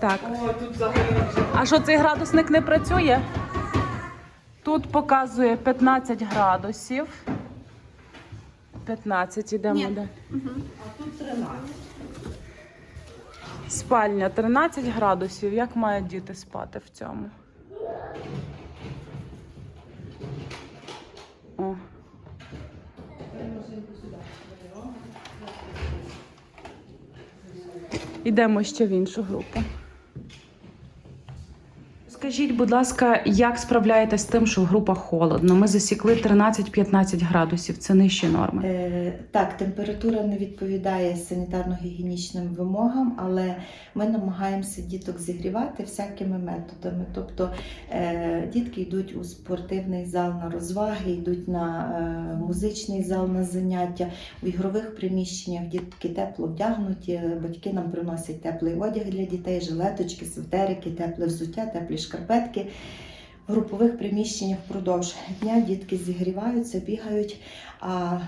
Так. О, тут взагалі. А що цей градусник не працює? Тут показує 15 градусів. 15 ідемо. де? А тут 13. Спальня 13 градусів. Як мають діти спати в цьому? О. Ідемо ще в іншу групу. Скажіть, будь ласка, як справляєтесь з тим, що в групах холодно? Ми засікли 13-15 градусів, це нижчі норми. Е, Так, температура не відповідає санітарно-гігієнічним вимогам, але ми намагаємося діток зігрівати всякими методами. Тобто е, дітки йдуть у спортивний зал на розваги, йдуть на е, музичний зал на заняття. В ігрових приміщеннях дітки тепло вдягнуті, батьки нам приносять теплий одяг для дітей, жилеточки, свитерики, тепле взуття, теплі шкарпетки. В групових приміщеннях впродовж дня дітки зігріваються, бігають, а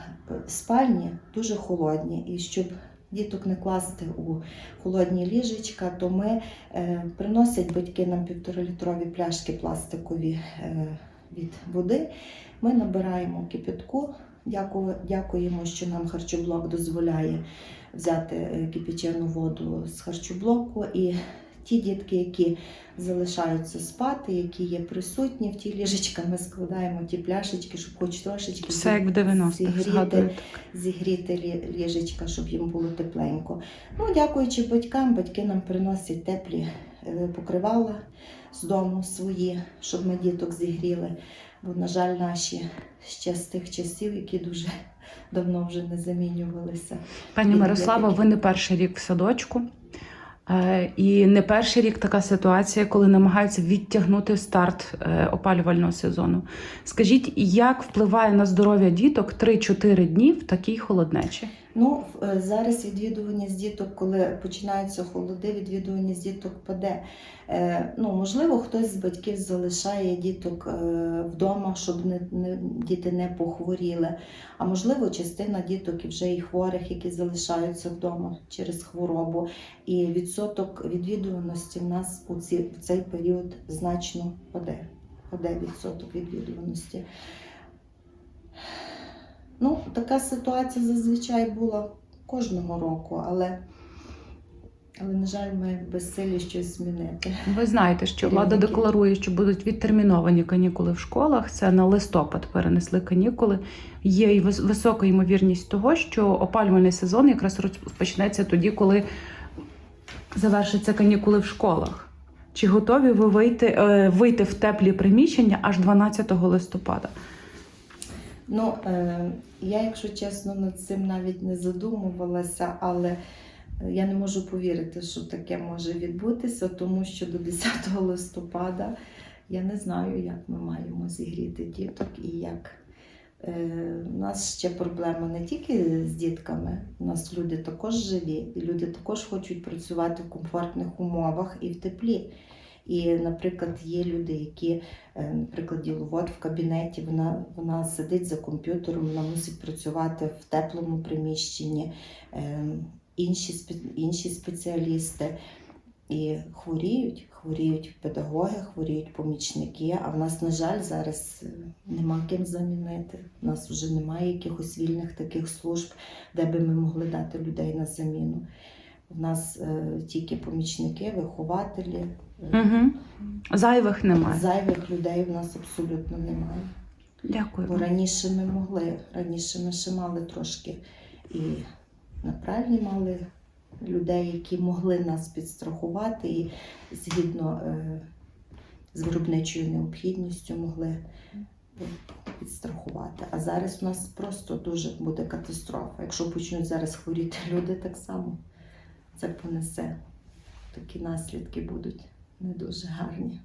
спальні дуже холодні. І щоб діток не класти у холодні ліжечка, то ми е, приносять батьки нам півторалітрові пляшки пластикові е, від води. Ми набираємо кипятку. Дякуємо, що нам харчоблок дозволяє взяти е, кипячену воду з харчоблоку. І ті дітки, які залишаються спати, які є присутні в ті ліжечка, ми складаємо ті пляшечки, щоб хоч трошечки Все як в 90-х, зігріти, зігріти ліжечка, щоб їм було тепленько. Ну, дякуючи батькам, батьки нам приносять теплі е, покривала з дому свої, щоб ми діток зігріли. Бо, на жаль, наші ще з тих часів, які дуже давно вже не замінювалися. Пані Мирослава, ви не перший рік в садочку. Е, І не перший рік така ситуація, коли намагаються відтягнути старт е, опалювального сезону. Скажіть, як впливає на здоров'я діток 3-4 дні в такій холоднечі? Ну, е, зараз відвідуваність діток, коли починаються холоди, відвідуваність діток паде. Е, Ну, можливо, хтось з батьків залишає діток е, вдома, щоб не, не, діти не похворіли. А можливо, частина діток і вже і хворих, які залишаються вдома через хворобу. І відсоток відвідуваності в нас у, ці, в цей період значно паде. Паде відсоток відвідуваності. Ну, така ситуація зазвичай була кожного року, але, але на жаль, ми безсилі щось змінити. Ви знаєте, що влада декларує, що будуть відтерміновані канікули в школах. Це на листопад перенесли канікули. Є і вис- висока ймовірність того, що опалювальний сезон якраз розпочнеться тоді, коли завершаться канікули в школах. Чи готові ви вийти, е, вийти в теплі приміщення аж 12 листопада? Ну, е, я, якщо чесно, над цим навіть не задумувалася, але е, я не можу повірити, що таке може відбутися, тому що до 10 листопада я не знаю, як ми маємо зігріти діток і як. Е, У нас ще проблема не тільки з дітками, у нас люди також живі, і люди також хочуть працювати в комфортних умовах і в теплі. І, наприклад, є люди, які, е, наприклад, діловод в кабінеті, вона, вона сидить за комп'ютером, вона мусить працювати в теплому приміщенні, е, інші, інші спеціалісти. І хворіють, хворіють педагоги, хворіють помічники. А в нас, на жаль, зараз е, нема ким замінити. У нас вже немає якихось вільних таких служб, де би ми могли дати людей на заміну. У нас е, тільки помічники, вихователі. Угу. Зайвих немає. Зайвих людей в нас абсолютно немає. Дякую. Бо раніше ми могли, раніше ми ще мали трошки і на пральні мали людей, які могли нас підстрахувати і згідно е, з виробничою необхідністю могли е, підстрахувати. А зараз у нас просто дуже буде катастрофа. Якщо почнуть зараз хворіти люди, так само це понесе. Такі наслідки будуть не дуже гарні.